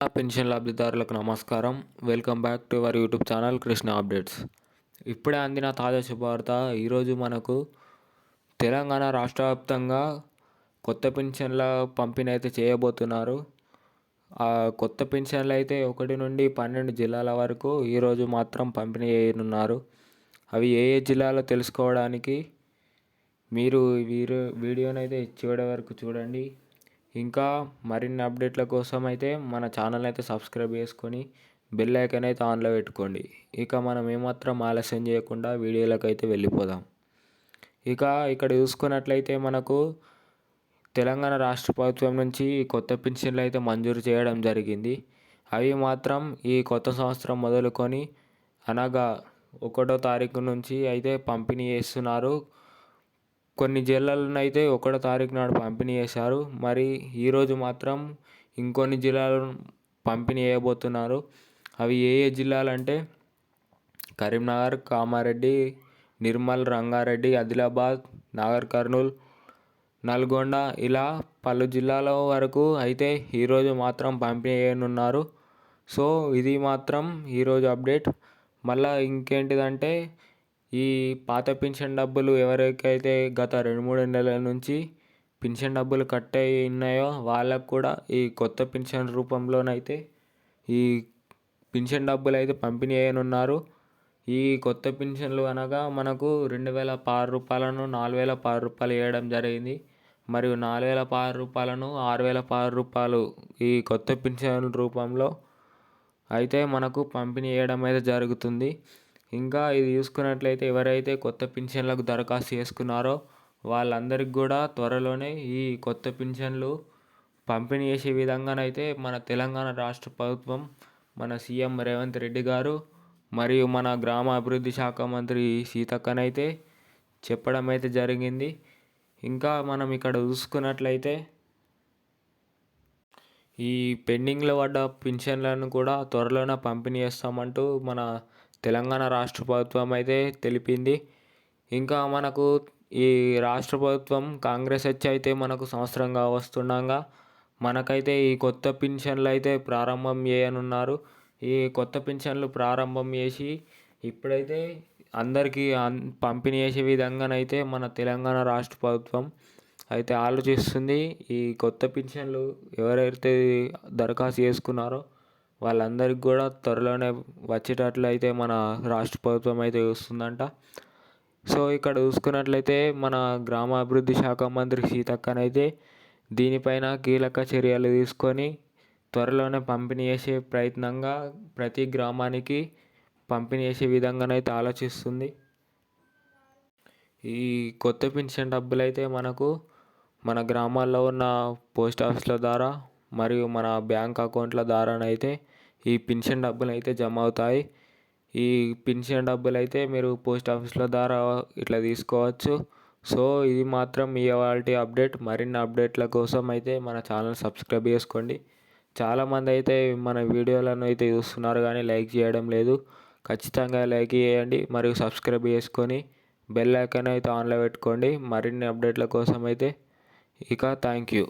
Pension లబ్ధిదారులకు నమస్కారం. Welcome back to our YouTube channel Krishna updates. ఇప్పుడే అందిన తాజా శుభవార్త. ఈరోజు మనకు తెలంగాణ రాష్ట్ర వ్యాప్తంగా కొత్త పెన్షన్ల పంపిణీ అయితే చేయబోతున్నారు. ఆ కొత్త పెన్షన్లు అయితే ఒకటి నుండి పన్నెండు జిల్లాల వరకు ఈరోజు మాత్రం పంపిణీ చేయనున్నారు. అవి ఏ ఏ జిల్లాలో తెలుసుకోవడానికి మీరు వీరు వీడియోనైతే అయితే చివరి వరకు చూడండి. ఇంకా మరిన్ని అప్డేట్ల కోసం అయితే మన ఛానల్ అయితే సబ్స్క్రైబ్ చేసుకొని బెల్ ఐకాన్ అయితే ఆన్లో పెట్టుకోండి. ఇక మనం ఏమాత్రం ఆలస్యం చేయకుండా వీడియోలకు అయితే వెళ్ళిపోదాం. ఇక ఇక్కడ చూసుకున్నట్లయితే మనకు తెలంగాణ రాష్ట్ర ప్రభుత్వం నుంచి కొత్త పెన్షన్లు అయితే మంజూరు చేయడం జరిగింది. అవి మాత్రం ఈ కొత్త సంవత్సరం మొదలుకొని అనగా ఒకటో తారీఖు నుంచి అయితే పంపిణీ చేస్తున్నారు. కొన్ని జిల్లాలను అయితే ఒకటో తారీఖు నాడు పంపిణీ చేశారు. మరి ఈరోజు మాత్రం ఇంకొన్ని జిల్లాలను పంపిణీ చేయబోతున్నారు. అవి ఏ ఏ జిల్లాలు అంటే కరీంనగర్ కామారెడ్డి నిర్మల్ రంగారెడ్డి ఆదిలాబాద్ నాగర్ కర్నూల్ నల్గొండ ఇలా పలు జిల్లాల వరకు అయితే ఈరోజు మాత్రం పంపిణీ చేయనున్నారు. సో ఇది మాత్రం ఈరోజు అప్డేట్. మళ్ళీ ఇంకేంటిదంటే ఈ పాత పెన్షన్ డబ్బులు ఎవరికైతే గత రెండు మూడు నెలల నుంచి పెన్షన్ డబ్బులు కట్ అయి ఉన్నాయో వాళ్ళకు కూడా ఈ కొత్త పెన్షన్ రూపంలోనైతే ఈ పింఛన్ డబ్బులు అయితే పంపిణీ చేయనున్నారు. ఈ కొత్త పెన్షన్లు అనగా మనకు రెండు వేల పారు రూపాయలను నాలుగు వేల పారు రూపాయలు వేయడం జరిగింది. మరియు నాలుగు వేల పారు రూపాయలను ఆరు వేల పారు రూపాయలు ఈ కొత్త పెన్షన్ రూపంలో అయితే మనకు పంపిణీ చేయడం అయితే జరుగుతుంది. ఇంకా ఇది చూసుకున్నట్లయితే ఎవరైతే కొత్త పింఛన్లకు దరఖాస్తు చేసుకున్నారో వాళ్ళందరికి కూడా త్వరలోనే ఈ కొత్త పింఛన్లు పంపిణీ చేసే విధంగానైతే మన తెలంగాణ రాష్ట్ర ప్రభుత్వం మన సీఎం రేవంత్ రెడ్డి గారు మరియు మన గ్రామ అభివృద్ధి శాఖ మంత్రి సీతక్కనైతే చెప్పడం అయితే జరిగింది. ఇంకా మనం ఇక్కడ చూసుకున్నట్లయితే ఈ పెండింగ్లో పడ్డ పింఛన్లను కూడా త్వరలోనే పంపిణీ చేస్తామంటూ మన తెలంగాణ రాష్ట్ర ప్రభుత్వం అయితే తెలిపింది. ఇంకా మనకు ఈ రాష్ట్ర ప్రభుత్వం కాంగ్రెస్ వచ్చి అయితే మనకు సంవత్సరంగా వస్తుండగా మనకైతే ఈ కొత్త పింఛన్లు అయితే ప్రారంభం చేయనున్నారు. ఈ కొత్త పింఛన్లు ప్రారంభం చేసి ఇప్పుడైతే అందరికీ పంపిణీ చేసే విధంగానైతే మన తెలంగాణ రాష్ట్ర ప్రభుత్వం అయితే ఆలోచిస్తుంది. ఈ కొత్త పింఛన్లు ఎవరైతే దరఖాస్తు చేసుకున్నారో వాళ్ళందరికీ కూడా త్వరలోనే వచ్చేటట్లు అయితే మన రాష్ట్ర ప్రభుత్వం అయితే చూస్తుందంట సో ఇక్కడ చూసుకున్నట్లయితే మన గ్రామాభివృద్ధి శాఖ మంత్రి సీతక్కనైతే దీనిపైన కీలక చర్యలు తీసుకొని త్వరలోనే పంపిణీ చేసే ప్రయత్నంగా ప్రతి గ్రామానికి పంపిణీ చేసే విధంగానైతే ఆలోచిస్తుంది. ఈ కొత్త పెన్షన్ డబ్బులు అయితే మనకు మన గ్రామాల్లో ఉన్న పోస్ట్ ఆఫీస్ల ద్వారా మరియు మన బ్యాంక్ అకౌంట్ల ద్వారానైతే ఈ పెన్షన్ డబ్బులు అయితే జమ అవుతాయి. ఈ పెన్షన్ డబ్బులు అయితే మీరు పోస్ట్ ఆఫీస్ల ద్వారా ఇట్లా తీసుకోవచ్చు. సో ఇది మాత్రం ఇవాళ అప్డేట్. మరిన్ని అప్డేట్ల కోసం అయితే మన ఛానల్ సబ్స్క్రైబ్ చేసుకోండి. చాలామంది అయితే మన వీడియోలను అయితే చూస్తున్నారు కానీ లైక్ చేయడం లేదు. ఖచ్చితంగా లైక్ చేయండి. మరియు సబ్స్క్రైబ్ చేసుకొని బెల్ ఐకాన్ అయితే ఆన్లో పెట్టుకోండి. మరిన్ని అప్డేట్ల కోసం అయితే ఇక థ్యాంక్ యూ.